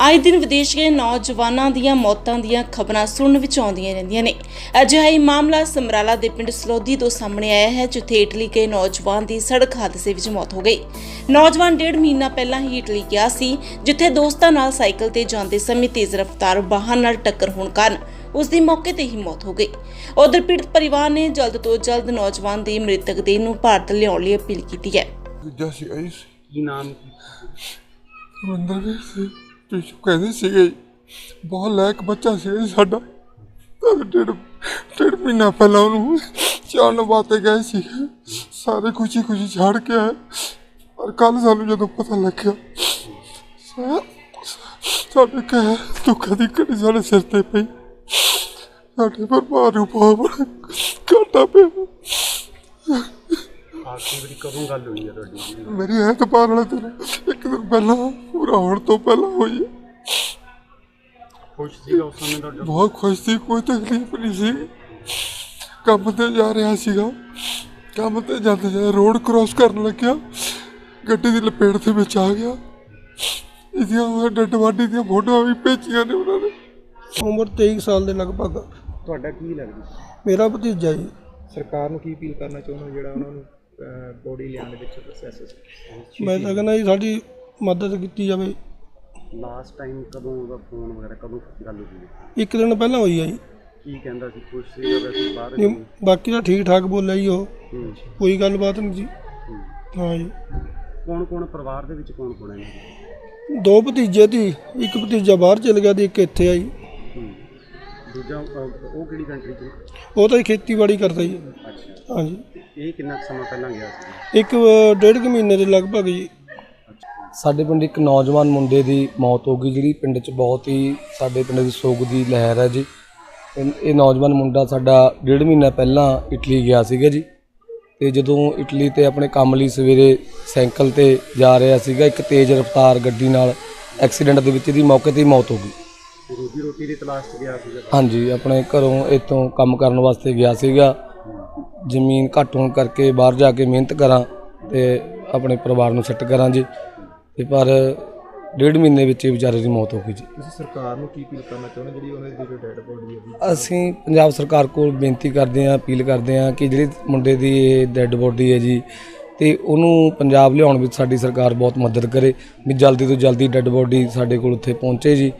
ਆਏ ਦਿਨ ਵਿਦੇਸ਼ ਗਏ ਨੌਜਵਾਨਾਂ ਦੀਆਂ ਮੌਤਾਂ ਦੀਆਂ ਖਬਰਾਂ ਸੁਣਨ ਵਿੱਚ ਆਉਂਦੀਆਂ ਰਹਿੰਦੀਆਂ ਨੇ। ਅਜਿਹਾ ਹੀ ਮਾਮਲਾ ਸਮਰਾਲਾ ਦੇ ਪਿੰਡ ਸਲੋਦੀ ਤੋਂ ਸਾਹਮਣੇ ਆਇਆ ਹੈ ਜਿੱਥੇ ਇਟਲੀ ਗਏ ਨੌਜਵਾਨ ਦੀ ਸੜਕ ਹਾਦਸੇ ਵਿੱਚ ਮੌਤ ਹੋ ਗਈ। ਨੌਜਵਾਨ ਡੇਢ ਮਹੀਨਾ ਪਹਿਲਾਂ ਹੀ ਇਟਲੀ ਗਿਆ ਸੀ ਜਿੱਥੇ ਦੋਸਤਾਂ ਨਾਲ ਸਾਈਕਲ ਤੇ ਜਾਂਦੇ ਸਮੇਂ ਤੇਜ਼ ਰਫ਼ਤਾਰ ਵਾਹਨ ਨਾਲ ਟੱਕਰ ਹੋਣ ਕਾਰਨ ਉਸ ਦੀ ਮੌਕੇ ਤੇ ਹੀ ਮੌਤ ਹੋ ਗਈ। ਉਧਰ ਪੀੜਤ ਪਰਿਵਾਰ ਨੇ ਜਲਦ ਤੋਂ ਜਲਦ ਨੌਜਵਾਨ ਦੀ ਮ੍ਰਿਤਕ ਦੇਹ ਨੂੰ ਭਾਰਤ ਲਿਆਉਣ ਲਈ ਅਪੀਲ ਕੀਤੀ ਹੈ। ਦੂਜਾ ਸੀ ਆਈ ਸੀ ਕੀ ਨਾਮ ਸੀ। ਪਿਛੂ ਕਹਿੰਦੇ ਸੀਗੇ ਬਹੁਤ ਲਾਇਕ ਬੱਚਾ ਸੀ ਸਾਡਾ। ਤਾਂ ਡੇਢ ਡੇਢ ਮਹੀਨਾ ਪਹਿਲਾਂ ਉਹਨੂੰ ਚਾਣ ਵਾਸਤੇ ਗਏ ਸੀ। ਸਾਰੇ ਖੁਸ਼ੀ ਖੁਸ਼ੀ ਛੱਡ ਕੇ ਆਏ। ਪਰ ਕੱਲ ਸਾਨੂੰ ਜਦੋਂ ਪਤਾ ਲੱਗਿਆ ਸਾਡੇ ਕਹਿ ਦੁੱਖਾਂ ਦੀ ਘੜੀ ਸਾਡੇ ਸਿਰ ਤੇ ਪਈ। ਸਾਡੇ ਪਰਿਵਾਰ ਨੂੰ ਬਹੁਤ ਬੜਾ ਘਾਟਾ ਪਿਆ। ਆਖਰੀ ਵਾਰੀ ਕਦੋਂ ਗੱਲ ਹੋਈ ਹੈ ਤੁਹਾਡੀ? ਮੇਰੀ ਐਤਵਾਰ ਵਾਲੇ ਦਿਨ ਇੱਕ ਦਿਨ ਪਹਿਲਾਂ। ਹੋਣ ਤੋਂ ਪਹਿਲਾਂ ਹੋਈ। ਹੈ ਖੁਸ਼ ਸੀਗਾ ਉਸ ਸਮੇਂ ਤੁਹਾਡਾ। ਬਹੁਤ ਖੁਸ਼ ਸੀ ਕੋਈ ਤਕਲੀਫ ਨਹੀਂ ਸੀ। ਕੰਮ ਤੇ ਜਾ ਰਿਹਾ ਸੀਗਾ। ਕੰਮ ਤੇ ਜਾਂਦੇ ਜਾਂਦੇ ਰੋਡ ਕ੍ਰਾਸ ਕਰਨ ਲੱਗਿਆ। ਗੱਡੀ ਦੀ ਲਪੇਟ ਦੇ ਵਿੱਚ ਆ ਗਿਆ। ਇਹਦੀਆਂ ਡੱਡ ਵਾਡੀ ਦੀਆਂ ਫੋਟੋਆਂ ਵੀ ਭੇਜੀਆਂ ਨੇ ਉਹਨਾਂ ਨੇ। ਉਮਰ 23 ਸਾਲ ਦੇ ਲਗਭਗ। ਤੁਹਾਡਾ ਕੀ ਲੱਗਦਾ? ਮੇਰਾ ਭਤੀਜਾ ਜੀ। ਸਰਕਾਰ ਨੂੰ ਕੀ ਅਪੀਲ ਕਰਨਾ ਚਾਹੁੰਦੇ ਹੋ ਜਿਹੜਾ ਉਹਨਾਂ ਨੂੰ ਬੋਡੀ ਲਿਆਉਣ ਦੇ ਵਿੱਚ ਪ੍ਰੋਸੈਸ ਮੈਂ ਤਾਂ ਕਹਿੰਦਾ ਜੀ ਸਾਡੀ ਮਦਦ ਕੀਤੀ ਜਾਵੇ। ਲਾਸਟ ਟਾਈਮ ਕਦੋਂ ਉਹਦਾ ਫੋਨ ਵਗੈਰਾ ਕਦੋਂ ਗੱਲ ਹੋਈ? ਇੱਕ ਦਿਨ ਪਹਿਲਾਂ ਹੋਈ ਆ ਜੀ। ਕੀ ਕਹਿੰਦਾ ਸੀ? ਖੁਸ਼ ਸੀਗਾ ਵੈਸੇ ਬਾਹਰ ਨਹੀਂ, ਬਾਕੀ ਤਾਂ ਠੀਕ ਠਾਕ ਬੋਲਿਆ ਜੀ ਉਹ। ਹੂੰ, ਕੋਈ ਗੱਲਬਾਤ ਨਹੀਂ ਜੀ। ਹੂੰ। ਹਾਂ ਜੀ। ਕੌਣ ਕੌਣ ਪਰਿਵਾਰ ਦੇ ਵਿੱਚ ਕੌਣ ਕੌਣ ਹੈ? ਜੀ? ਦੋ ਭਤੀਜੇ ਦੀ ਇੱਕ ਭਤੀਜਾ ਬਾਹਰ ਚਲ ਗਿਆ ਤੇ ਇੱਕ ਇੱਥੇ ਆ ਜੀ ਹੂੰ। ਦੂਜਾ ਅਹ, ਉਹ ਕਿਹੜੀ ਕੰਟਰੀ ਚ? ਉਹ ਤਾਂ ਜੀ ਖੇਤੀਬਾੜੀ ਕਰਦਾ ਜੀ। ਅੱਛਾ। ਹਾਂ ਜੀ। ਇਹ ਕਿੰਨਾ ਕੁ ਸਮਾਂ ਪਹਿਲਾਂ ਗਿਆ ਸੀ? ਇੱਕ ਅ, ਡੇਢ ਕੁ ਮਹੀਨੇ ਦੇ ਲਗਭਗ ਜੀ। ਸਾਡੇ ਪਿੰਡ ਇੱਕ ਨੌਜਵਾਨ ਮੁੰਡੇ ਦੀ ਮੌਤ ਹੋ ਗਈ ਜਿਹੜੀ ਪਿੰਡ 'ਚ ਬਹੁਤ ਹੀ ਸਾਡੇ ਪਿੰਡ ਦੀ ਸੋਗ ਦੀ ਲਹਿਰ ਹੈ ਜੀ। ਇਹ ਇਹ ਨੌਜਵਾਨ ਮੁੰਡਾ ਸਾਡਾ ਡੇਢ ਮਹੀਨਾ ਪਹਿਲਾਂ ਇਟਲੀ ਗਿਆ ਸੀਗਾ ਜੀ। ਤੇ ਜਦੋਂ ਇਟਲੀ ਤੇ ਆਪਣੇ ਕੰਮ ਲਈ ਸਵੇਰੇ ਸਾਈਕਲ ਤੇ ਜਾ ਰਿਹਾ ਸੀਗਾ ਇੱਕ ਤੇਜ਼ ਰਫ਼ਤਾਰ ਗੱਡੀ ਨਾਲ ਐਕਸੀਡੈਂਟ ਦੇ ਵਿੱਚ ਇਹਦੀ ਮੌਕੇ ਤੇ ਹੀ ਮੌਤ ਹੋ ਗਈ। ਰੋਜੀ ਰੋਟੀ ਦੀ ਤਲਾਸ਼ 'ਚ ਗਿਆ ਸੀਗਾ। ਹਾਂਜੀ ਆਪਣੇ ਘਰੋਂ ਇੱਥੋਂ ਕੰਮ ਕਰਨ ਵਾਸਤੇ ਗਿਆ ਸੀਗਾ। ਜ਼ਮੀਨ ਘੱਟ ਹੋਣ ਕਰਕੇ ਬਾਹਰ ਜਾ ਕੇ ਮਿਹਨਤ ਕਰਾਂ ਤੇ ਆਪਣੇ ਪਰਿਵਾਰ ਨੂੰ ਸੈੱਟ ਕਰਾਂ ਜੀ। ਤੇ ਪਰ ਡੇਢ ਮਹੀਨੇ ਵਿੱਚ ਹੀ ਵਿਚਾਰੇ ਦੀ ਮੌਤ ਹੋ ਗਈ ਜੀ। ਤੁਸੀਂ ਸਰਕਾਰ ਨੂੰ ਕੀ ਅਪੀਲ ਕਰਨਾ ਚਾਹੁੰਦੇ ਜਿਹੜੀ ਉਹਨਾਂ ਦੀ ਜੋ ਡੈਡ ਬੋਡੀ ਹੈ ਅਸੀਂ ਪੰਜਾਬ ਸਰਕਾਰ ਕੋਲ ਬੇਨਤੀ ਕਰਦੇ ਹਾਂ ਅਪੀਲ ਕਰਦੇ ਹਾਂ ਕਿ ਜਿਹੜੀ ਮੁੰਡੇ ਦੀ ਇਹ ਡੈੱਡ ਬੋਡੀ ਹੈ ਜੀ ਤੇ ਉਹਨੂੰ ਪੰਜਾਬ ਲਿਆਉਣ ਵਿੱਚ ਸਾਡੀ ਸਰਕਾਰ ਬਹੁਤ ਮਦਦ ਕਰੇ ਵੀ ਜਲਦੀ ਤੋਂ ਜਲਦੀ ਡੈੱਡ ਬੋਡੀ ਸਾਡੇ ਕੋਲ ਉੱਥੇ ਪਹੁੰਚੇ ਜੀ।